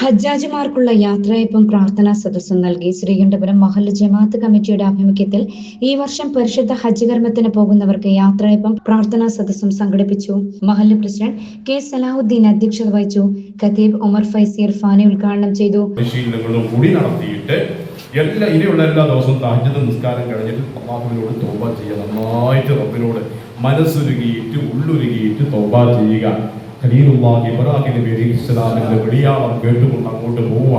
ഹജ്ജാജിമാർക്കുള്ള യാത്രയപ്പം പ്രാർത്ഥനാ സദസ്സും നൽകി ശ്രീകണ്ഠപുരം മഹല്ല ജമാഅത്ത് കമ്മിറ്റിയുടെ ആഭിമുഖ്യത്തിൽ ഈ വർഷം പരിശുദ്ധ ഹജ്ജ് കർമ്മത്തിന് പോകുന്നവർക്ക് യാത്രയപ്പം പ്രാർത്ഥനാ സദസ്സും സംഘടിപ്പിച്ചു. മഹല്ല പ്രസിഡന്റ് കെ സലാഹുദ്ദീൻ അധ്യക്ഷത വഹിച്ചു. കതീബ് ഉമർ ഫൈസി ഇർഫാനി ഉദ്ഘാടനം ചെയ്തു. കൂടി നടത്തിയിട്ട് എല്ലാ ഇനിയുള്ള എല്ലാ ദിവസവും നിസ്കാരം കഴിഞ്ഞിട്ട് നന്നായിട്ട് മനസ്സുരുകിയിട്ട് ഉള്ളുരുകിയിട്ട് ചെയ്യുക. ഖലീലുള്ളാഹി ഇബ്രാഹിം നബി അലൈഹി ഇസ്ലാമിന്റെ വെളിയാളം കേട്ടുകൊണ്ട് അങ്ങോട്ട് പോവുക.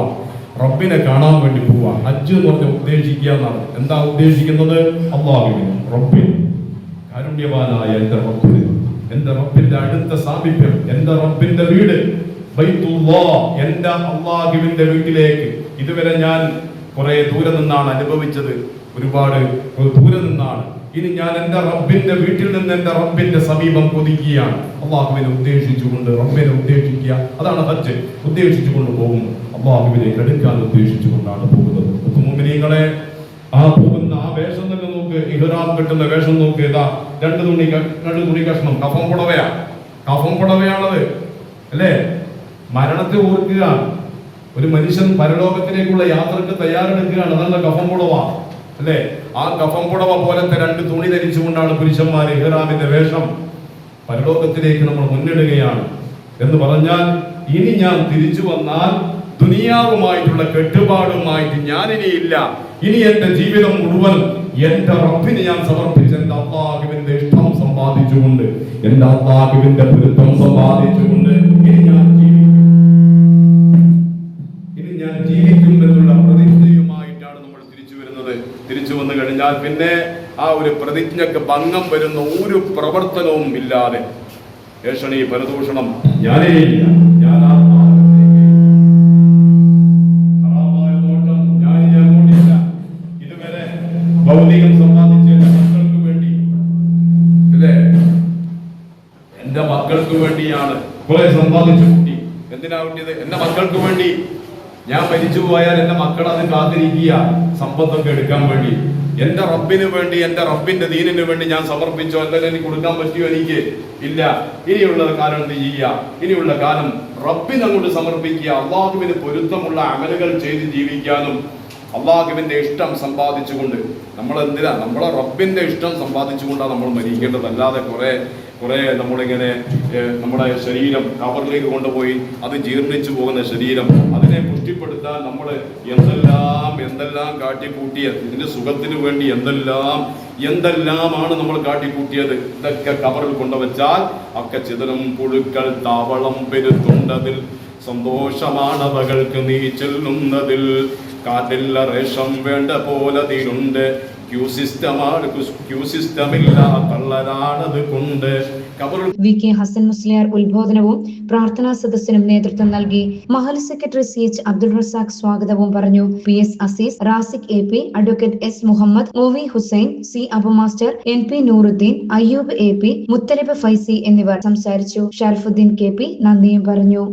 റബ്ബിനെ കാണാൻ വേണ്ടി പോവുക. ഹജ്ജ് എന്ന് പറഞ്ഞ ഉദ്ദേശിക്കുക എന്നാണ്. എന്താ ഉദ്ദേശിക്കുന്നത്? അള്ളാഹുവിന് റബ്ബിൻ കാരുണ്യവാനായ എന്റെ റബ്ബിന് എന്റെ റബ്ബിന്റെ അടുത്ത സാമീപ്യം എന്റെ റബ്ബിന്റെ വീട് ബൈത്തുല്ലാ എന്റെ അള്ളാഹുവിന്റെ വീട്ടിലേക്ക്. ഇതുവരെ ഞാൻ കുറെ ദൂരെ നിന്നാണ് അനുഭവിച്ചത്. ഒരുപാട് ദൂരെ നിന്നാണ്. ഇനി ഞാൻ എന്റെ റബ്ബിന്റെ വീട്ടിൽ നിന്ന് എന്റെ റബ്ബിന്റെ സമീപം കൊതിക്കുകയാണ് അള്ളാഹുവിനെ ഉദ്ദേശിച്ചുകൊണ്ട് റബ്ബിനെ ഉദ്ദേശിക്കുക. അതാണ് ഹജ്ജ്. ഉദ്ദേശിച്ചുകൊണ്ട് പോകുന്നു. അള്ളാഹുവിനെ എടുക്കാൻ ഉദ്ദേശിച്ചുകൊണ്ടാണ് പോകുന്നത്. മുമിനീങ്ങളെ ആ പോകുന്ന ആ വേഷം തന്നെ നോക്ക്. ഇഹ്റാം കെട്ടുന്ന വേഷം നോക്ക്. ഇതാ രണ്ട് തുണി രണ്ട് തുണി കഷ്ണം. കഫം പുടവയാ. കഫം പുടവയാണത്. അല്ലേ? മരണത്തെ ഓർക്കുക. ഒരു മനുഷ്യൻ പരലോകത്തിലേക്കുള്ള യാത്രയ്ക്ക് തയ്യാറെടുക്കുകയാണ്. അതാണ് കഫം പുടവ അല്ലേ? ആ കഫം പുടവ പോലത്തെ രണ്ട് തുണി ധരിച്ചുകൊണ്ടാണ് പുരുഷന്മാർ ഇഹ്റാമിന്റെ വേഷം പരലോകത്തിലേക്ക് നമ്മൾ മുന്നിടുകയാണ്. എന്ന് പറഞ്ഞാൽ ഇനി ഞാൻ തിരിച്ചു വന്നാൽ ദുനിയാവുമായിട്ടുള്ള കെട്ടുപാടുമായിട്ട് ഞാനിനി ഇല്ല ഇനി എന്റെ ജീവിതം മുഴുവൻ എന്റെ റബ്ബിന് ഞാൻ സമർപ്പിച്ച് എന്റെ അള്ളാഹുവിന്റെ ഇഷ്ടം സമ്പാദിച്ചുകൊണ്ട് എന്റെ അള്ളാഹുവിന്റെ പൊരുത്തം സമ്പാദിച്ചുകൊണ്ട് കഴിഞ്ഞാൽ പിന്നെ ആ ഒരു പ്രതിജ്ഞക്ക് ഭംഗം വരുന്ന ഒരു പ്രവർത്തനവും ഇല്ലാതെ. ഏഷണി പരദൂഷണം ഞാനേ ഇല്ല. ഞാൻ അങ്ങോട്ടില്ല ഇതുവരെ ഭൗതികം സമ്പാദിച്ച എന്റെ മക്കൾക്ക് വേണ്ടി അല്ലേ? എന്റെ മക്കൾക്ക് വേണ്ടിയാണ് കുറെ സമ്പാദിച്ച കുട്ടി. എന്തിനാ കുട്ടിയത് എന്റെ മക്കൾക്ക് വേണ്ടി. ഞാൻ മരിച്ചു പോയാൽ എന്റെ മക്കൾ അത് കാത്തിരിക്കുക. സമ്പത്തൊക്കെ എടുക്കാൻ വേണ്ടി. എന്റെ റബ്ബിന് വേണ്ടി എന്റെ റബ്ബിന്റെ ദീനിന് വേണ്ടി ഞാൻ സമർപ്പിച്ചോ എന്തെങ്കിലും എനിക്ക് കൊടുക്കാൻ പറ്റിയോ എനിക്ക് ഇല്ല. ഇനിയുള്ള കാലം എന്ത് ചെയ്യുക? ഇനിയുള്ള കാലം റബ്ബിന് അങ്ങോട്ട് സമർപ്പിക്കുക. അള്ളാഹുവിന് പൊരുത്തമുള്ള അമലുകൾ ചെയ്ത് ജീവിക്കാനും അള്ളാഹുവിന്റെ ഇഷ്ടം സമ്പാദിച്ചുകൊണ്ട് നമ്മൾ എന്തിനാ? നമ്മളെ റബ്ബിന്റെ ഇഷ്ടം സമ്പാദിച്ചുകൊണ്ടാണ് നമ്മൾ മരിക്കേണ്ടത്. അല്ലാതെ കുറെ കുറെ നമ്മളിങ്ങനെ നമ്മുടെ ശരീരം കവറിലേക്ക് കൊണ്ടുപോയി അത് ജീർണിച്ചു പോകുന്ന ശരീരം അതിനെ നമ്മൾ എന്തെല്ലാം എന്തെല്ലാം കാട്ടിക്കൂട്ടിയത്? ഇതിന്റെ സുഖത്തിന് വേണ്ടി എന്തെല്ലാം എന്തെല്ലാമാണ് നമ്മൾ കാട്ടിക്കൂട്ടിയത്? ഇതൊക്കെ കവറിൽ കൊണ്ടുവച്ചാൽ ഒക്കെ ചിതലും പുഴുക്കൾ താവളം പെരുത്തുണ്ടതിൽ സന്തോഷമാണവകൾക്ക് നീ ചെല്ലുന്നതിൽ. കാറ്റില്ല റേഷം വേണ്ട പോലെ തീരുണ്ട്. ക്യൂ ക്യൂ കൊണ്ട് വി കെ ഹസൻ മുസ്ലിയാർ ഉദ്ബോധനവും പ്രാർത്ഥനാ സദസ്സിനും നേതൃത്വം നൽകി. Mahal secretary C H Abdul Razak സ്വാഗതവും പറഞ്ഞു. P S Azeez Raziq A P advocate S Muhammad O V Hussain C Abu master N P Nooruddin Ayyub A P Muthalib Faizy എന്നിവർ സംസാരിച്ചു. ഷർഫുദ്ദീൻ കെ പി നന്ദിയും പറഞ്ഞു.